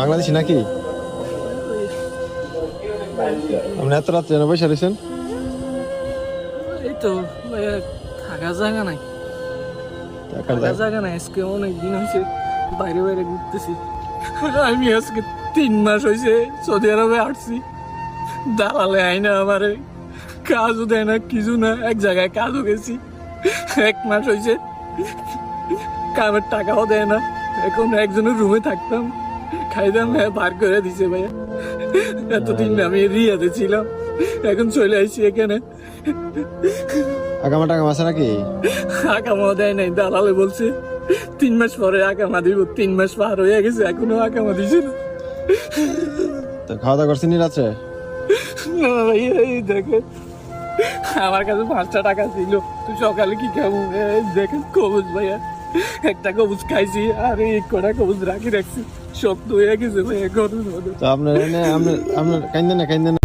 বাংলাদেশি নাকি? আপনি এত রাত্রে যেন বসে রয়েছেন? এই তো থাকার জায়গা নাই। থাকার জায়গা? নাই আজকে অনেক দিন হয়েছে বাইরে বাইরে ঘুরতেছি। আমি আজকে তিন মাস হয়েছে সৌদি আরবে আসছি। দালালে আমারে কাজও দেয় না কিছু না এক জায়গায় কাজও গেছি। এক মাস হয়েছে কামের টাকাও দেয় না এখন একজনের রুমে থাকতাম। খাইতাম হ্যাঁ বার করে দিছে ভাইয়া। এতদিন আমি রিয়াতে ছিলাম এখন চলে আসছি এখানে। আগামা টাকা আছে নাকি? আকামা দেয় নাই দালালে বলছে তিন মাস পরে আকামা দিব তিন মাস পার হয়ে গেছে এখনও আকামা দিছে না। তো খাওয়া দাওয়া করছেন রাত্রে না ভাই এই দেখে আমার কাছে পাঁচটা টাকা ছিল তুই সকালে কি খাব? দেখেন কবুজ ভাইয়া। একটা কবুজ খাইছি আর এই কটা কবুজ রাখি রাখছি। সব তো হয়ে গেছে আপনার আপনার আপনার কাইন্দেন না কাইন্দেন